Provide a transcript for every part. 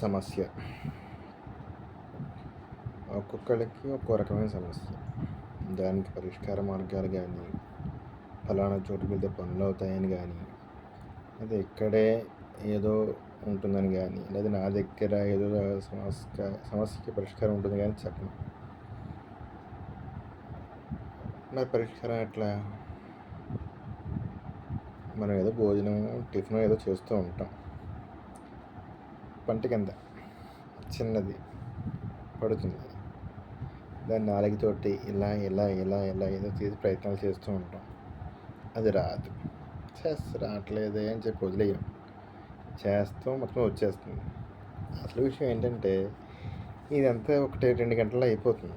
సమస్య. ఒక్కొక్కరికి ఒక్కో రకమైన సమస్య. దానికి పరిష్కార మార్గాలు కానీ ఫలానా చోటుకి వెళ్తే పనులు అవుతాయని కానీ లేదా ఇక్కడే ఏదో ఉంటుందని కానీ లేదా నా దగ్గర ఏదో సమస్య సమస్యకి పరిష్కారం ఉంటుంది కానీ చెప్పను. మరి పరిష్కారం ఎట్లా? మనం ఏదో భోజనం టిఫిన్ ఏదో చేస్తూ ఉంటాం. పంట కింద చిన్నది పడుతుంది. దాన్ని నాలుగుతోటి ఇలా ఇలా ఇలా ఇలా ఏదో తీసి ప్రయత్నాలు చేస్తూ ఉంటాం. అది రాదు. చేస్ రావట్లేదే అని చెప్పి వదిలేయం. చేస్తాం మొత్తం వచ్చేస్తుంది. అసలు విషయం ఏంటంటే ఇదంతా ఒకటి రెండు గంటల్లో అయిపోతుంది.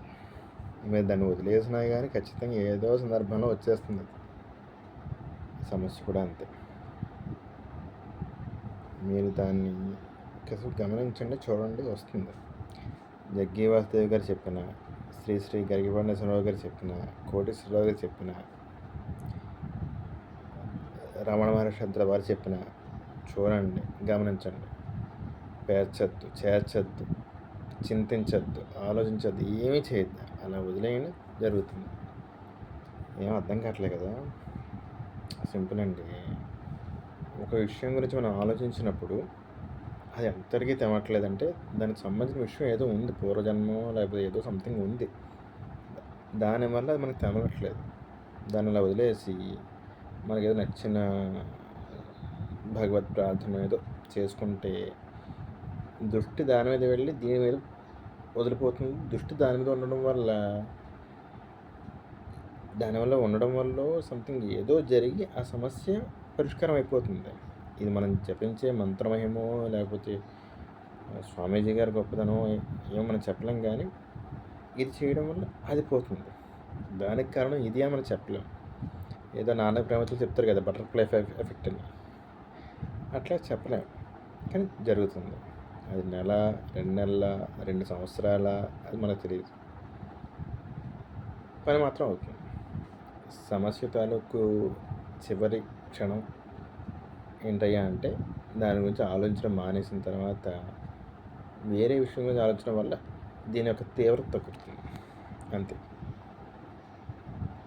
మీరు దాన్ని వదిలేసినా కానీ ఖచ్చితంగా ఏదో సందర్భంలో వచ్చేస్తుంది సమస్య కూడా అంతే. మీరు దాన్ని అసలు గమనించండి చూడండి వస్తుంది. జగ్గి వాసుదేవ్ గారు చెప్పిన శ్రీ శ్రీ గరిగిపండేశ్వరరావు గారు చెప్పిన కోటేశ్వరరావు గారు చెప్పిన రమణ మహర్షద్ర వారు చెప్పిన చూడండి గమనించండి. పేర్చద్దు చేర్చద్దు చింతించద్దు ఆలోచించద్దు ఏమీ చేయొద్దు అలా వదిలేయడం జరుగుతుంది. ఏం అర్థం కావట్లేదు కదా. సింపుల్ అండి. ఒక విషయం గురించి మనం ఆలోచించినప్పుడు అది ఎంతటికీ తెమట్లేదంటే దానికి సంబంధించిన విషయం ఏదో ఉంది పూర్వజన్మం లేకపోతే ఏదో సంథింగ్ ఉంది. దానివల్ల అది మనకి తెమలట్లేదు దాన్ని అలా వదిలేసి మనకి ఏదో నచ్చిన భగవత్ ప్రార్థన ఏదో చేసుకుంటే దృష్టి దాని మీద వెళ్ళి దీని మీద వదిలిపోతుంది. దృష్టి దాని మీద ఉండడం వల్ల దానివల్ల ఉండడం వల్ల సంథింగ్ ఏదో జరిగి ఆ సమస్య పరిష్కారం అయిపోతుంది. ఇది మనం జపించే మంత్రమయమో లేకపోతే స్వామీజీ గారి గొప్పదనం ఏమో మనం చెప్పలేం కానీ ఇది చేయడం వల్ల అది పోతుంది. దానికి కారణం ఇది మనం చెప్పలేం. ఏదో నాన్న ప్రేమతో చెప్తారు కదా బటర్ఫ్లై ఎఫెక్ట్ అని. అట్లా చెప్పలేం. కానీ జరుగుతుంది. అది నెల రెండు నెలల రెండు సంవత్సరాల అది మనకు తెలియదు. పని మాత్రం అవుతుంది సమస్య తాలూకు చివరి క్షణం ఏంటయ్యా అంటే దాని గురించి ఆలోచించడం మానేసిన తర్వాత వేరే విషయం గురించి ఆలోచించడం వల్ల దీని యొక్క తీవ్రత తగ్గుతుంది. అంతే.